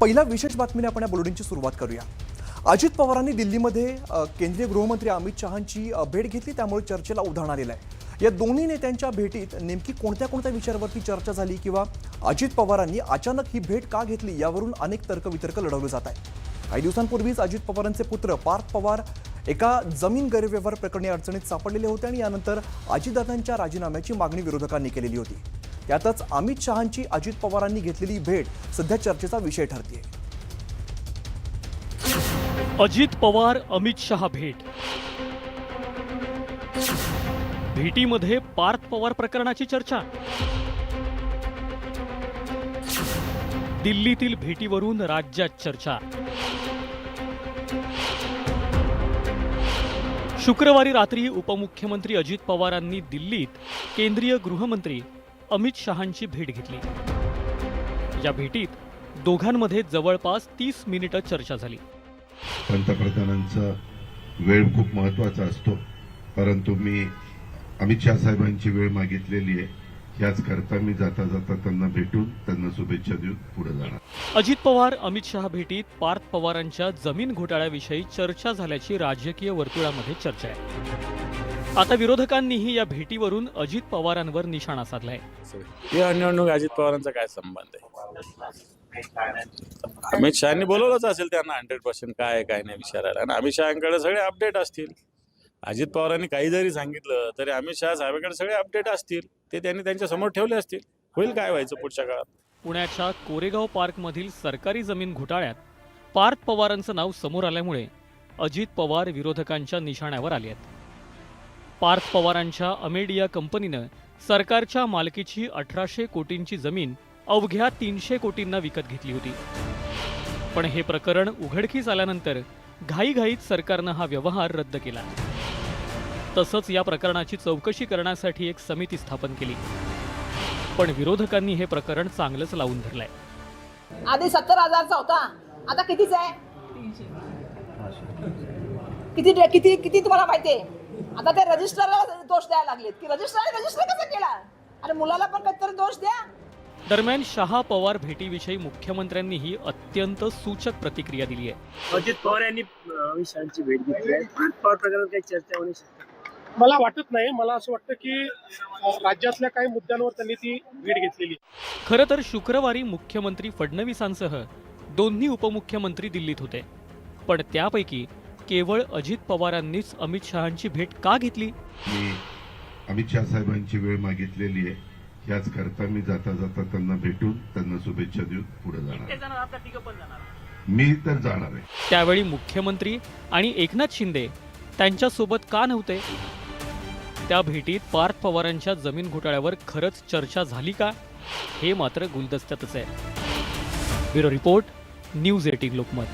पहिल्या विशेष बातमीने आपण या बुलेटिनची सुरुवात करूया. अजित पवारांनी दिल्लीमध्ये केंद्रीय गृहमंत्री अमित शहांची भेट घेतली त्यामुळे चर्चेला उधाण आलेलं आहे. या दोन्ही नेत्यांच्या भेटीत नेमकी कोणत्या कोणत्या विषयावरती चर्चा झाली किंवा अजित पवारांनी अचानक ही भेट का घेतली यावरून अनेक तर्कवितर्क लढवले जात आहे काही दिवसांपूर्वीच अजित पवारांचे पुत्र पार्थ पवार एका जमीन गैरव्यवहार प्रकरणी अडचणीत सापडलेले होते आणि यानंतर अजितदादांच्या राजीनाम्याची मागणी विरोधकांनी केलेली होती. यातच अमित शहांची अजित पवारांनी घेतलेली भेट सध्या चर्चेचा विषय ठरते अजित पवार अमित शहा भेट. भेटीमध्ये पार्थ पवार प्रकरणाची चर्चा. दिल्लीतील भेटीवरून राज्यात चर्चा. शुक्रवारी रात्री उपमुख्यमंत्री अजित पवारांनी दिल्लीत केंद्रीय गृहमंत्री अमित शहांची भेट घेतली. या भेटीत दोघांमध्ये जवळपास तीस मिनिटं चर्चा झाली. पंतप्रधानांचा वेळ खूप महत्त्वाचा असतो. परंतु मी अमित शहा साहेबांची वेळ मागितलेली आहे. याच करता मी जाता जाता त्यांना भेटून त्यांना शुभेच्छा देऊन पुढे जाणार. अजित पवार अमित शहा भेटीत पार्थ पवारांच्या जमीन घोटाळ्याविषयी चर्चा झाल्याची राजकीय वर्तुळामध्ये चर्चा आहे. आता विरोधकांनीही या भेटीवरून अजित पवारांवर निशाणा साधलाय. या निवडणूक अजित पवारांचा काय संबंध आहे? अमित शहानी बोलवलंच असेल त्यांना हंड्रेड पर्सेंट काय काय नाही विचारायला. आणि अमित शहाकडे सगळे अपडेट असतील. अजित पवारांनी काही जरी सांगितलं तरी अमित शहा साहेबांकडे सगळे अपडेट असतील. ते त्यांनी त्यांच्यासमोर ठेवले असतील. होईल काय व्हायचं पुढच्या काळात? पुण्याच्या कोरेगाव पार्कमधील सरकारी जमीन घोटाळ्यात पार्थ पवारांचं नाव समोर आल्यामुळे अजित पवार विरोधकांच्या निशाण्यावर आले आहेत. पार्थ पवारांच्या अमेडिया कंपनीनं सरकारच्या मालकीची अठराशे कोटींची जमीन अवघ्या तीनशे कोटींना विकत घेतली होती. पण हे प्रकरण उघडकीस आल्यानंतर घाईघाईत सरकारनं हा व्यवहार रद्द केला. तसंच या प्रकरणाची चौकशी करण्यासाठी एक समिती स्थापन केली. पण विरोधकांनी हे प्रकरण चांगलंच लावून धरलंय. आधी सत्तर हजारचा होता. आता कितीच आहे? किती किती किती तुम्हाला माहिती आहे? आता ते रजिस्टरला दोष द्यायला लागलेत. की रजिस्टर रजिस्टर कसं केला? आणि मुलाला पण कधीतरी दोष द्या. दरम्यान शहा पवार भेटीविषयी मुख्यमंत्र्यांनीही अत्यंत सूचक प्रतिक्रिया दिली आहे. अजित पवार यांनी अमित शहाची भेट घेतली आहे. पवार प्रकरणात काही चर्चा होणे मला वाटत नाही मला असं वाटतं की राज्यातल्या काही मुद्द्यांवर त्यांनी ती भेट घेतलेली खरं तर शुक्रवारी मुख्यमंत्री फडणवीसांसह दोन्ही उपमुख्यमंत्री दिल्लीत होते. पण त्यापैकी केवळ अजित पवारांनीच अमित शहांची भेट का घेतली? मी अमित शहा साहेबांची वेळ मागितलेली आहे. याच करता मी जाता जाता त्यांना भेटून त्यांना शुभेच्छा देऊन पुढे जाणार मी तर जाणार आहे. त्यावेळी मुख्यमंत्री आणि एकनाथ शिंदे त्यांच्यासोबत का नव्हते? त्या भेटीत पार्थ पवारांच्या जमीन घोटाळ्यावर खरंच चर्चा झाली का? हे मात्र गुलदस्त्यातच आहे. Bureau report news eighteen Lokmat.